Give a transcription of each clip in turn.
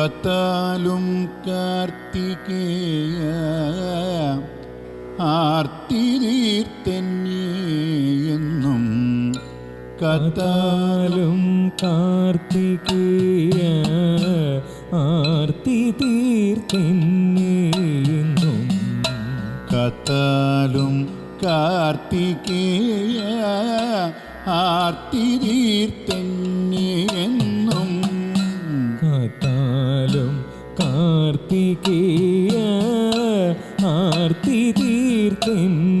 കത്താലും കാർത്തികേയ ആർത്തി എന്നും കത്താലും കാർത്തികേയ ആർത്തി തീർത്തിന്നും കത്താലും കാർത്തികേയ ആർത്തിരീർത്തെന്നേ എന്നും ആർത്തി തീർത്തിന്നും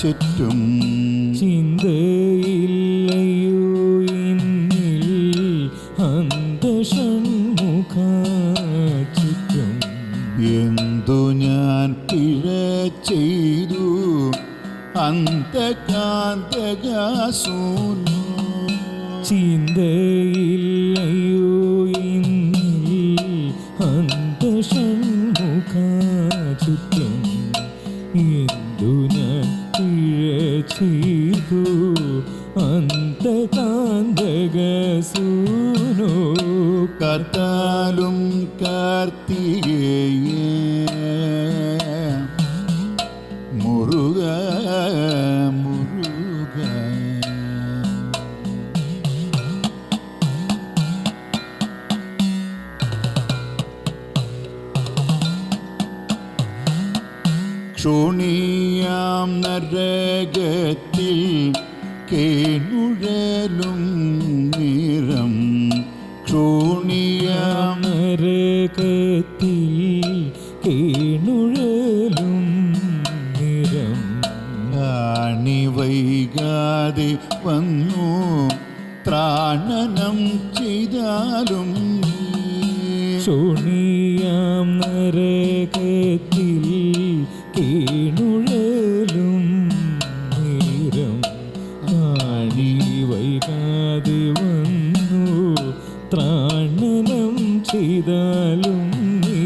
ചുറ്റും. ചിന്തയില്ലയോ എന്നിൽ അന്തഷൺമുഖ ചുറ്റും എന്തു ഞാൻ പിഴ ചെയ്തു? അന്തകാന്തകാസൂനോ ചിന്തയില്ലയോ ഞാൻ പിഴ ചെയ്തു അന്തകാന്തകസൂനോ കത്താലും കാർത്തികേയ ക്ഷോണിയാം നരകത്തിൽ കേണുഴലും നിറം. ക്ഷോണിയാം നരകത്തിൽ കേണുഴലും നിറം. ആണി വൈകാതെ വന്നു ത്രാണനം ചെയ്താലും നീ. ശോണിയാം നരകത്തിൽ കേണുഴലും നേരം ആണി വൈകാതെ വന്നു. ത്രാണനം ചെയ്താലും നീ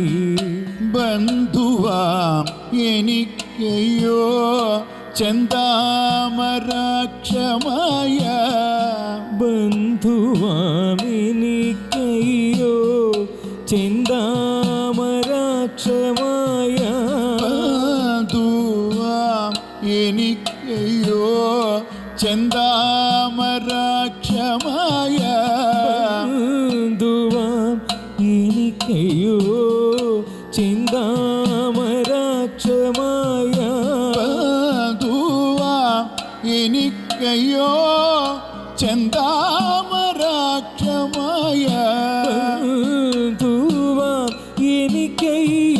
ബന്ധുവാം എനിക്കയ്യോ ചെന്താമരാക്ഷമായ ബന്ധുവാമെനിക്കയ്യോ ചിന്താമരാക്ഷമായ എനിക്കയ്യോ ചെന്താമരാക്ഷമായ ബന്ധുവാം എനിക്കയ്യോ ചിന്താമരാക്ഷമായ ബന്ധുവാം എനിക്കയ്യോ ചെന്താമരാക്ഷമായ എനിക്കയ്യോ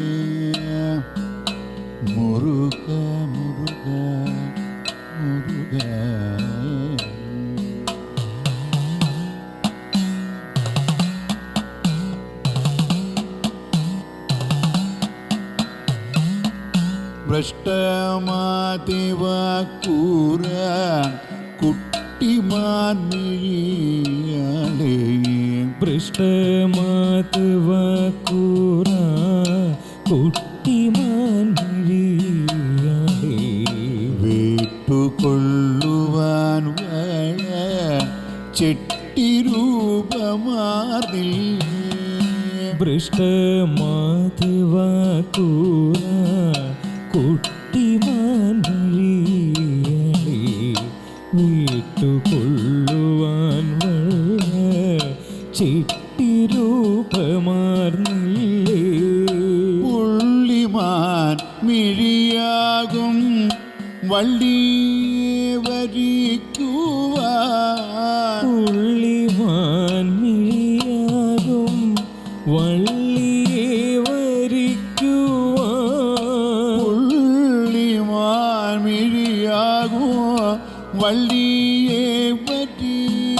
ഭ്രഷ്ടമാതിവാക്കൂറ കുട്ടിമാൻ മിഴിയാളേ പൃഷ്ടമാത് വക്കൂറ കുട്ടിമാൻ മിഴിയാളേ വേട്ടുകൊള്ളുവാൻ വേള ചെട്ടിരൂപമാറിൽ പൃഷ്ടമാത് കുട്ടിമാൻവഴിയണി നീട്ടുകൊള്ളുവാൻ വഴ ചിട്ടിരൂപമാർന്നില്ലേ പുള്ളിമാൻ മിഴിയാകും വള്ളിയെ വരിക്കുവാ പുള്ളി വള്ളിയെ വരിക്കുവാൻ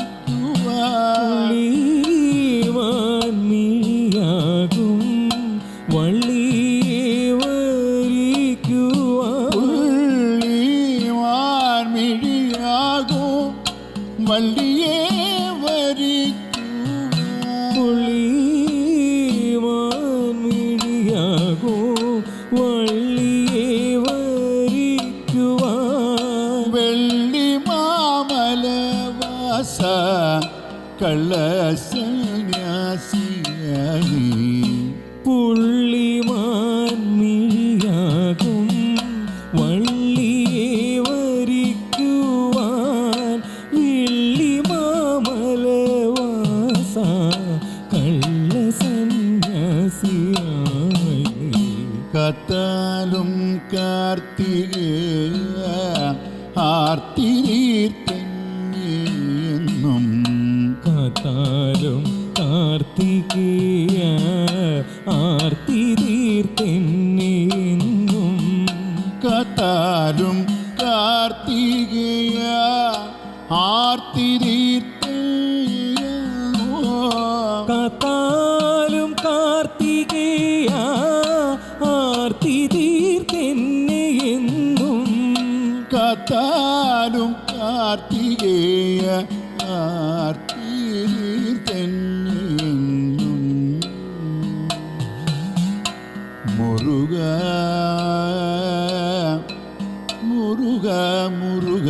പുള്ളിമാൻ മിഴിയാകും വള്ളിയെ വരിക്കുവാൻ പുള്ളിമാൻ കള്ള സന്യാസിയായി പുള്ളിമാൻ മിഴിയാകും വള്ളിയെ വരിക്കുവാൻ വിള്ളിമാമലവാസ കള്ള സന്യാസിയായി കത്താലും കാർത്തികേയ ആർത്തിരീർത്തെന്നും കാത്താലും കാർത്തികേയ ആർത്തി തീർത്തെന്നും കത്താലും കാർത്തികേയ ആർത്തിരീർത്തെന്നും കാത്താലും കാർത്തികേയ ആർത്തി തീർത്തെന്നെ എന്നും. കത്താലും കാർത്തികേയ முருக முருக முருக.